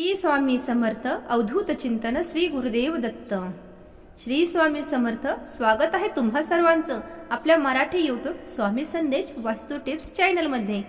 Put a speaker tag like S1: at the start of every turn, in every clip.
S1: श्री स्वामी समर्थ अवधूत चिंतन श्री गुरुदेव दत्त श्री स्वामी समर्थ स्वागत आहे तुम्हा सर्वांचं आपल्या मराठी युट्यूब स्वामी संदेश वास्तू टिप्स चॅनलमध्ये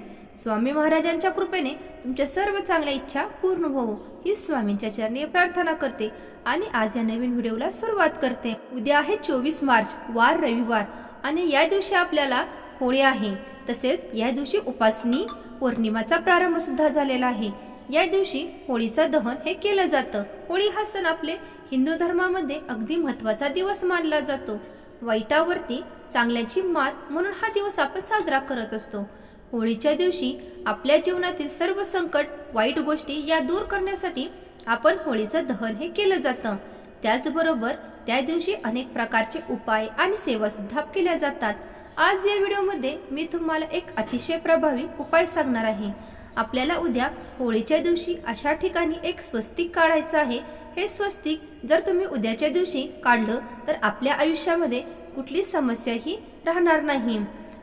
S1: स्वामी महाराजांच्या कृपेने तुमच्या सर्व चांगल्या इच्छा पूर्ण होवो. ही स्वामींच्या चरणी प्रार्थना करते आणि आज या नवीन व्हिडिओला सुरुवात करते. उद्या आहे चोवीस मार्च वार रविवार आणि या दिवशी आपल्याला होळी आहे. तसेच या दिवशी उपासनी पौर्णिमाचा प्रारंभ सुद्धा झालेला आहे. या दिवशी होळीचं दहन हे केलं जातं. होळी हा सण आपले हिंदू धर्मामध्ये अगदी महत्त्वाचा दिवस मानला जातो. वाईटावरती चांगल्याची मात म्हणून हा दिवस आपण साजरा करत असतो. होळीच्या दिवशी आपल्या जीवनातील सर्व संकट वाईट गोष्टी या दूर करण्यासाठी आपण होळीचं दहन हे केलं जातं. त्याचबरोबर त्या दिवशी अनेक प्रकारचे उपाय आणि सेवा सुद्धा केल्या जातात. आज या व्हिडिओमध्ये मी तुम्हाला एक अतिशय प्रभावी उपाय सांगणार आहे. आपल्याला उद्या होळीच्या दिवशी अशा ठिकाणी एक स्वस्तिक काढायचं आहे. हे स्वस्तिक जर तुम्ही उद्याच्या दिवशी काढलं तर आपल्या आयुष्यामध्ये कुठली समस्याही राहणार नाही.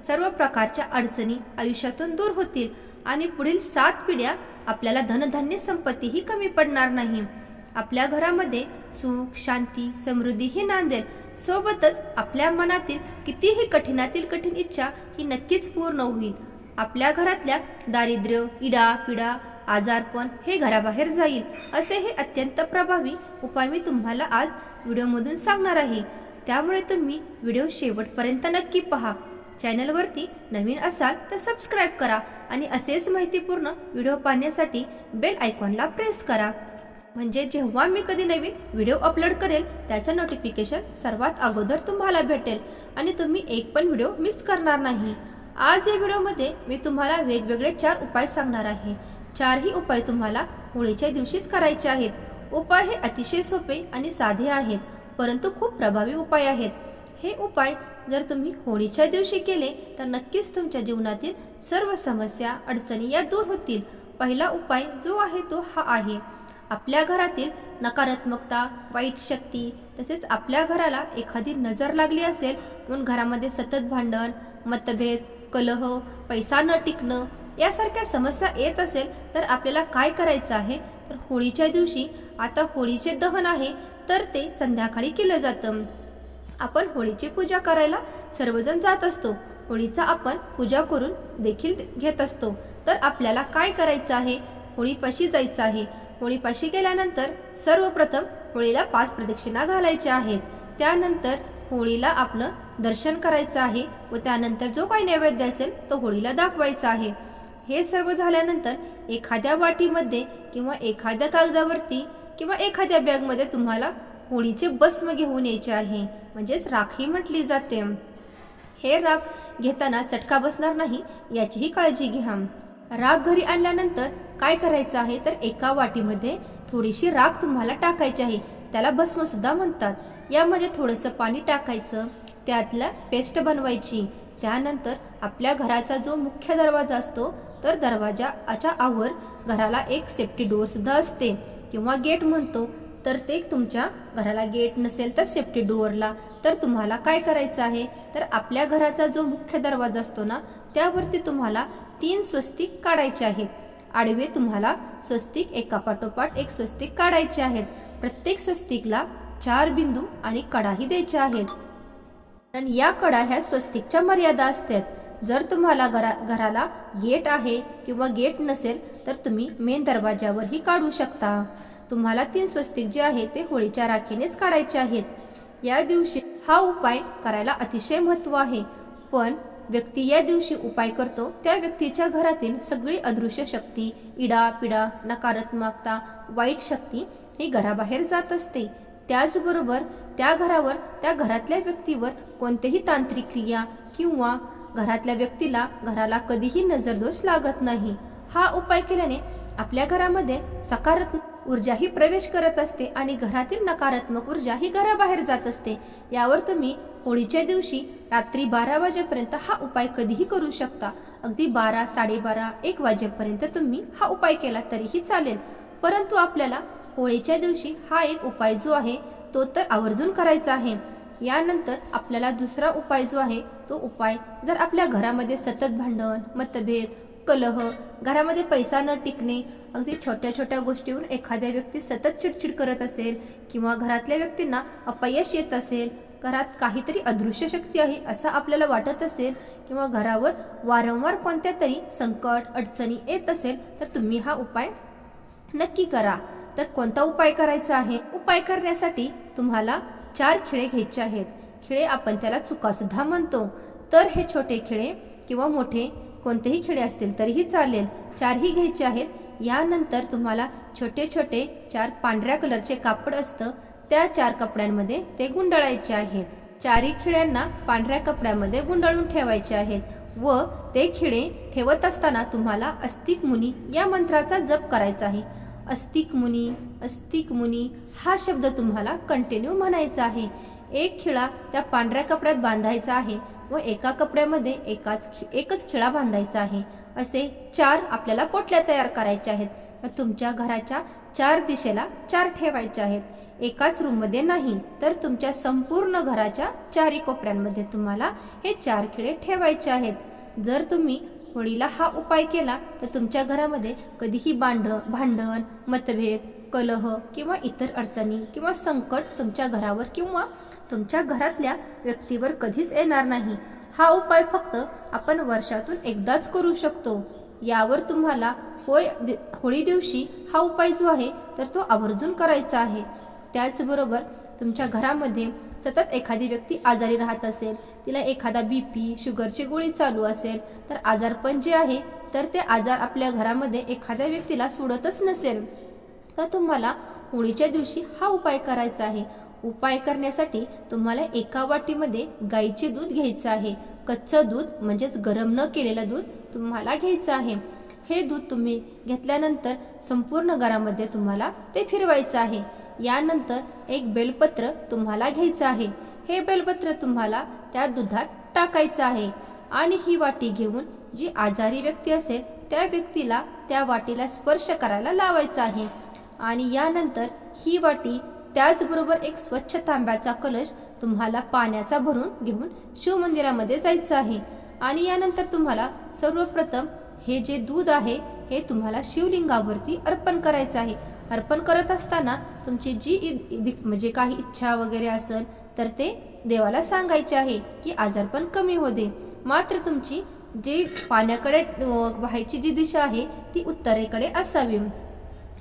S1: सर्व प्रकारच्या अडचणी आयुष्यातून दूर होतील आणि पुढील सात पिढ्या आपल्याला धनधान्य संपत्तीही कमी पडणार नाही. आपल्या घरामध्ये सुख शांती समृद्धी ही नांदेल सोबतच आपल्या मनातील कितीही कठीणातील कठीण इच्छा ही नक्कीच पूर्ण होईल. आपल्या घरातल्या दारिद्र्य इडा पिडा आजारपण हे घराबाहेर जाईल असे हे अत्यंत प्रभावी उपाय मी तुम्हाला आज व्हिडिओमधून सांगणार आहे. त्यामुळे तुम्ही व्हिडिओ शेवटपर्यंत नक्की पहा. चॅनलवरती नवीन असाल तर सबस्क्राईब करा आणि असेच माहितीपूर्ण व्हिडिओ पाहण्यासाठी बेल आयकॉनला प्रेस करा. म्हणजे जेव्हा मी कधी नवीन व्हिडिओ अपलोड करेल त्याचं नोटिफिकेशन सर्वात अगोदर तुम्हाला भेटेल आणि तुम्ही एक पण व्हिडिओ मिस करणार नाही. आज या व्हिडिओमध्ये मी तुम्हाला वेगवेगळे चार उपाय सांगणार आहे. चारही उपाय तुम्हाला होळीच्या दिवशीच करायचे आहेत. उपाय हे अतिशय सोपे आणि साधे आहेत परंतु खूप प्रभावी उपाय आहेत. हे उपाय जर तुम्ही होळीच्या दिवशी केले तर नक्कीच तुमच्या जीवनातील सर्व समस्या अडचणी या दूर होतील. पहिला उपाय जो आहे तो हा आहे. आपल्या घरातील नकारात्मकता वाईट शक्ती तसेच आपल्या घराला एखादी नजर लागली असेल म्हणून घरामध्ये सतत भांडण मतभेद कलह पैसा न टिकणं यासारख्या समस्या येत असेल तर आपल्याला काय करायचं आहे? तर होळीच्या दिवशी आता होळीचे दहन आहे तर ते संध्याकाळी केलं जातं. आपण होळीची पूजा करायला सर्वजण जात असतो. होळीचा आपण पूजा करून देखील घेत असतो. तर आपल्याला काय करायचं आहे? होळीपाशी जायचं आहे. होळीपाशी गेल्यानंतर सर्वप्रथम होळीला पाच प्रदक्षिणा घालायच्या आहेत. त्यानंतर होळीला आपलं दर्शन करायचं आहे व त्यानंतर जो काही नैवेद्य असेल तो होळीला दाखवायचा आहे. हे सर्व झाल्यानंतर एखाद्या वाटीमध्ये किंवा एखाद्या कागदावरती किंवा एखाद्या बॅगमध्ये तुम्हाला होळीचे भस्म घेऊन यायचे आहे. म्हणजेच राखी म्हटली जाते. हे राख घेताना चटका बसणार नाही याचीही काळजी घ्या. राख घरी आणल्यानंतर काय करायचं आहे? तर एका वाटीमध्ये थोडीशी राख तुम्हाला टाकायची आहे. त्याला भस्म सुद्धा म्हणतात. यामध्ये थोडंसं पाणी टाकायचं. त्यातला पेस्ट बनवायची. त्यानंतर आपल्या घराचा जो मुख्य दरवाजा असतो तर दरवाजाच्या आवर घराला एक सेफ्टी डोअर सुद्धा असते. किंवा गेट म्हणतो तर ते तुमच्या घराला गेट नसेल तर सेफ्टी डोअरला तर तुम्हाला काय करायचं आहे? तर आपल्या घराचा जो मुख्य दरवाजा असतो ना त्यावरती तुम्हाला तीन स्वस्तिक काढायचे आहेत. आडवे तुम्हाला स्वस्तिक एकापाठोपाठ एक स्वस्तिक काढायचे आहेत. प्रत्येक स्वस्तिकला चार बिंदू आणि कडाही द्यायच्या आहेत. कारण या कडा ह्या स्वस्तिकच्या मर्यादा असतात. जर तुम्हाला घरा घराला गेट आहे किंवा गेट नसेल तर तुम्ही मेन दरवाज्यावरही काढू शकता. तुम्हाला तीन स्वस्तिक जे आहे ते होळीच्या राखीनेच काढायचे आहेत. या दिवशी हा उपाय करायला अतिशय महत्त्व आहे. पण व्यक्ती या दिवशी उपाय करतो त्या व्यक्तीच्या घरातील सगळी अदृश्य शक्ती इडा पिडा नकारात्मकता वाईट शक्ती ही घराबाहेर जात असते. त्याचबरोबर त्या घरावर त्या घरातल्या व्यक्तीवर कोणतेही तांत्रिक क्रिया किंवा घरातल्या व्यक्तीला घराला कधीही नजरदोष लागत नाही. हा उपाय केल्याने आपल्या घरामध्ये सकारात्मक ऊर्जाही प्रवेश करत असते आणि घरातील नकारात्मक ऊर्जा ही घराबाहेर जात असते. यावर तुम्ही होळीच्या दिवशी रात्री बारा वाजेपर्यंत हा उपाय कधीही करू शकता. अगदी बारा साडेबारा एक वाजेपर्यंत तुम्ही हा उपाय केला तरीही चालेल. परंतु आपल्याला होळीच्या दिवशी हा एक उपाय जो आहे तो तर आवर्जून करायचा आहे. यानंतर आपल्याला दुसरा उपाय जो आहे तो उपाय जर आपल्या घरामध्ये सतत भांडण मतभेद कलह घरामध्ये पैसा न टिकणे अगदी छोट्या छोट्या गोष्टीवरून एखाद्या व्यक्ती सतत चिडचिड करत असेल किंवा घरातल्या व्यक्तींना अपयश येत असेल घरात काहीतरी अदृश्य शक्ती आहे असं आपल्याला वाटत असेल किंवा घरावर वारंवार कोणत्या तरी संकट अडचणी येत असेल तर तुम्ही हा उपाय नक्की करा. तर कोणता उपाय करायचा आहे? उपाय करण्यासाठी तुम्हाला चार खिळे घ्यायचे आहेत. खिळे आपण त्याला चुकासुद्धा म्हणतो. तर हे छोटे खिळे किंवा मोठे कोणतेही खेळे असतील तरीही चालेल. चारही घ्यायचे आहेत. यानंतर तुम्हाला छोटे छोटे चार पांढऱ्या कलरचे कापड असतं. त्या चार कपड्यांमध्ये ते गुंडाळायचे आहेत. चारही खिळ्यांना पांढऱ्या कपड्यामध्ये गुंडाळून ठेवायचे आहेत व ते खिळे ठेवत असताना तुम्हाला अस्तिक मुनी या मंत्राचा जप करायचा आहे. अस्तिक मुनी अस्तिक मुनी हा शब्द तुम्हाला कंटिन्यू म्हणायचा आहे. एक खिळा त्या पांढऱ्या कपड्यात बांधायचा आहे. व एका कपड्यामध्ये एकाच खि- एकच खिळा बांधायचा आहे. असे चार आपल्याला पोटल्या तयार करायच्या आहेत. तुमच्या घराच्या चार दिशेला चार ठेवायच्या आहेत. एकाच रूममध्ये नाही तर तुमच्या संपूर्ण घराच्या चारी कोपऱ्यांमध्ये तुम्हाला हे चार खिळे ठेवायचे आहेत. जर तुम्ही होळीला हा उपाय केला तर तुमच्या घरामध्ये कधीही बांध भांडण मतभेद कलह किंवा इतर अडचणी किंवा संकट तुमच्या घरावर किंवा तुमच्या घरातल्या व्यक्तीवर कधीच येणार नाही. हा उपाय फक्त आपण वर्षातून एकदाच करू शकतो. यावर तुम्हाला होय होळी दिवशी हा उपाय जो आहे तर तो आवर्जून करायचा आहे. त्याचबरोबर तुमच्या घरामध्ये सतत एखादी व्यक्ती आजारी राहत असेल तिला एखादा बी पी शुगरची गोळी चालू असेल तर आजारपण जे आहे तर ते आजार आपल्या घरामध्ये एखाद्या व्यक्तीला सोडतच नसेल. तर तुम्हाला होळीच्या दिवशी हा उपाय करायचा आहे. उपाय करण्यासाठी तुम्हाला एका वाटीमध्ये गाईचे दूध घ्यायचं आहे. कच्चं दूध म्हणजेच गरम न केलेलं दूध तुम्हाला घ्यायचं आहे. हे दूध तुम्ही घेतल्यानंतर संपूर्ण घरामध्ये तुम्हाला ते फिरवायचं आहे. यानंतर एक बेलपत्र तुम्हाला घ्यायचं आहे. हे बेलपत्र तुम्हाला त्या दुधात टाकायचं आहे. आणि ही वाटी घेऊन जी आजारी व्यक्ती असेल त्या व्यक्तीला त्या वाटीला स्पर्श करायला लावायचा आहे. आणि यानंतर ही वाटी त्याचबरोबर एक स्वच्छ तांब्याचा कलश तुम्हाला पाण्याचा भरून घेऊन शिवमंदिरामध्ये जायचं आहे. आणि यानंतर तुम्हाला सर्वप्रथम हे जे दूध आहे हे तुम्हाला शिवलिंगावरती अर्पण करायचं आहे. अर्पण करत असताना तुमची जी म्हणजे काही इच्छा वगैरे असेल तर ते देवाला सांगायचे आहे की आजारपण कमी हो दे. मात्र तुमची जी पाण्याकडे व्हायची जी दिशा आहे ती उत्तरेकडे असावी.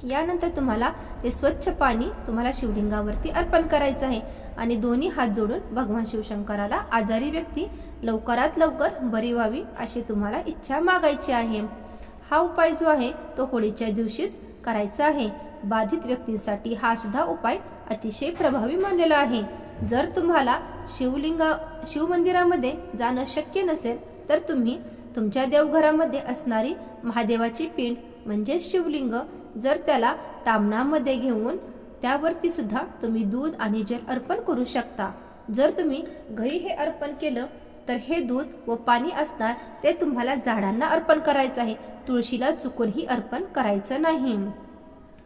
S1: यानंतर तुम्हाला ते स्वच्छ पाणी तुम्हाला शिवलिंगावरती अर्पण करायचं आहे. आणि दोन्ही हात जोडून भगवान शिवशंकराला आजारी व्यक्ती लवकरात लवकर बरी व्हावी अशी तुम्हाला इच्छा मागायची आहे. हा उपाय जो आहे तो होळीच्या दिवशीच करायचा आहे. बाधित व्यक्तींसाठी हा सुद्धा उपाय अतिशय प्रभावी मानलेला आहे. जर तुम्हाला शिवलिंगा शिवमंदिरामध्ये जाणं शक्य नसेल तर तुम्ही तुमच्या देवघरामध्ये असणारी महादेवाची पिंड म्हणजे शिवलिंग जर त्याला तामणामध्ये घेऊन त्यावरती सुद्धा तुम्ही दूध आणि जल अर्पण करू शकता. जर तुम्ही घरी हे अर्पण केलं तर हे दूध व पाणी असणार ते तुम्हाला झाडांना अर्पण करायचं आहे. तुळशीला चुकूनही अर्पण करायचं नाही.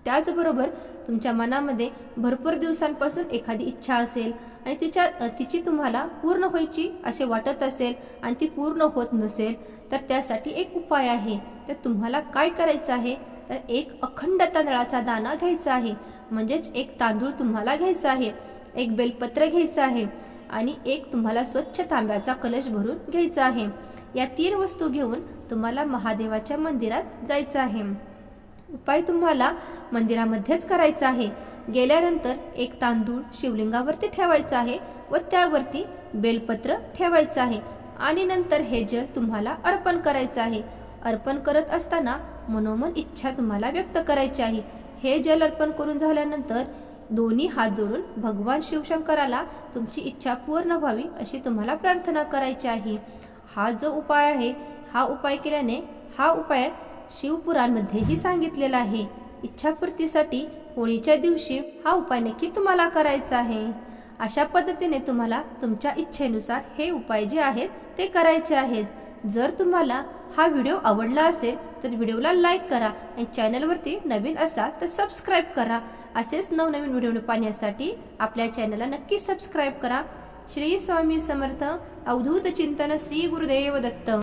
S1: त्याचबरोबर तुमच्या मनामध्ये भरपूर दिवसांपासून एखादी इच्छा असेल आणि तिच्या तिची तुम्हाला पूर्ण व्हायची असे वाटत असेल आणि ती पूर्ण होत नसेल तर त्यासाठी एक उपाय आहे. तर तुम्हाला काय करायचं आहे? तर एक अखंड तांदळाचा दाणा घ्यायचा आहे. म्हणजेच एक तांदूळ तुम्हाला घ्यायचा आहे. एक बेलपत्र घ्यायचं आहे. आणि एक तुम्हाला स्वच्छ तांब्याचा कलश भरून घ्यायचा आहे. या तीन वस्तू घेऊन तुम्हाला महादेवाच्या मंदिरात जायचं आहे. उपाय तुम्हाला मंदिरामध्येच करायचा आहे. गेल्यानंतर एक तांदूळ शिवलिंगावरती ठेवायचा आहे व त्यावरती बेलपत्र ठेवायचं आहे. आणि नंतर हे जल तुम्हाला अर्पण करायचं आहे. अर्पण करत असताना मनोमन इच्छा तुम्हाला व्यक्त करायची आहे. हे जल अर्पण करून झाल्यानंतर दोन्ही हात जोडून भगवान शिवशंकराला तुमची इच्छा पूर्ण व्हावी अशी तुम्हाला प्रार्थना करायची आहे. हा जो उपाय आहे हा उपाय केल्याने हा उपाय शिवपुराणमध्येही सांगितलेला आहे. इच्छापूर्तीसाठी होळीच्या दिवशी हा उपाय नक्की तुम्हाला करायचा आहे. अशा पद्धतीने तुम्हाला तुमच्या इच्छेनुसार हे उपाय जे आहेत ते करायचे आहेत. जर तुम्हाला हा व्हिडिओ आवडला असेल तर व्हिडिओला लाईक करा आणि चॅनलवरती नवीन असाल तर सबस्क्राईब करा. असेच नवनवीन व्हिडिओ पाहण्यासाठी आपल्या चॅनलला नक्की सबस्क्राईब करा. श्री स्वामी समर्थ अवधूत चिंतन श्री गुरुदेव दत्त.